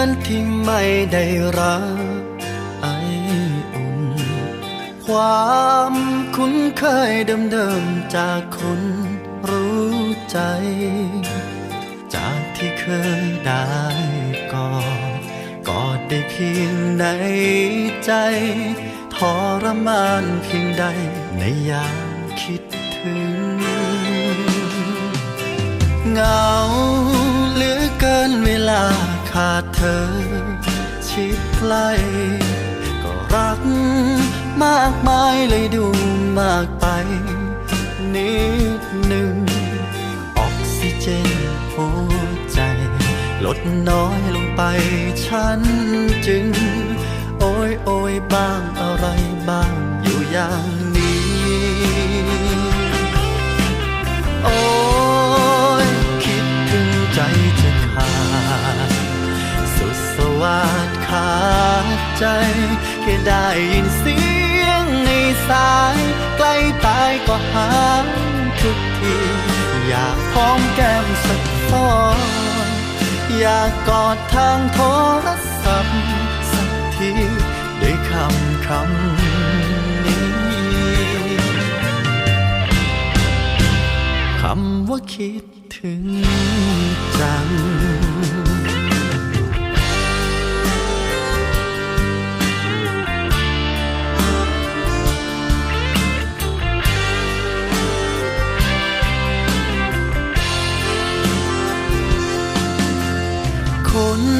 เกินที่ไม่ได้รักไออุ่น ความคุ้นเคยเดิมๆจากคนรู้ใจ จากที่เคยได้กอดกอดได้เพียงในใจทรมานเพียงใดในยามคิดถึงงา เธอ ชิดใกล้ก็รักมากมายเลยดูมากไป นิดหนึ่ง ออกซิเจนหัวใจ ลดน้อยลงไปฉันจึง โอ้ยโอ้ยบ้างอะไรบ้างอยู่อย่าง ได้ยินเสียงในสาย ใกล้ตายก็หายทุกที อยากพร้อมแก้มสักฟอนอยากกอดทางโทรศัพท์สักทีด้วยคำคำนี้คำว่าคิดถึงจัง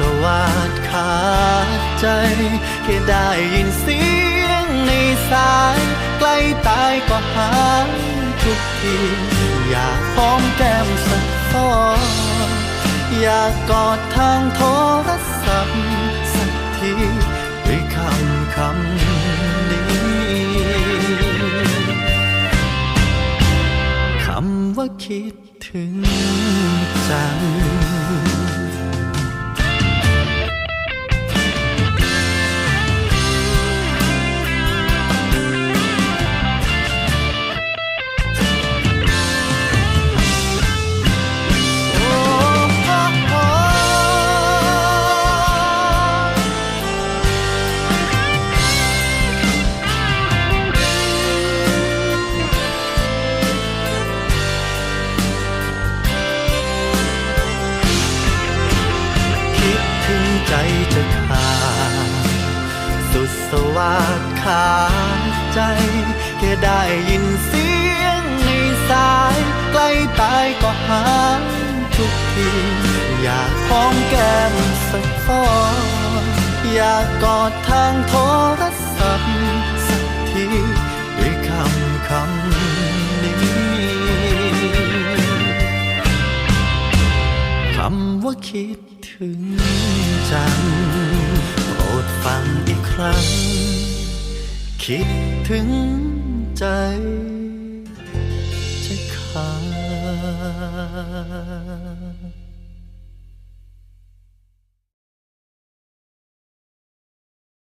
สวัสดขาดใจ แค่ได้ยินเสียงในสาย ใกล้ตายก็หายทุกที อยากพร้อมแก้มสักฟออยากกอดทางโทรศัพท์สักทีด้วยคำคำนี้คำว่าคิดถึงจัง ใจจะขาดสุดสวัสดขาดใจแค่ได้ยินเสียงในสายใกล้ตายก็หายทุกทีอยากพ้อมแก้มสักฟอนอยากกอดทางโทรศัพท์สักทีด้วยคำคำนี้คำว่าคิดถึง จังโปรดฟังอีกครั้ง คิดถึงใจจะขาด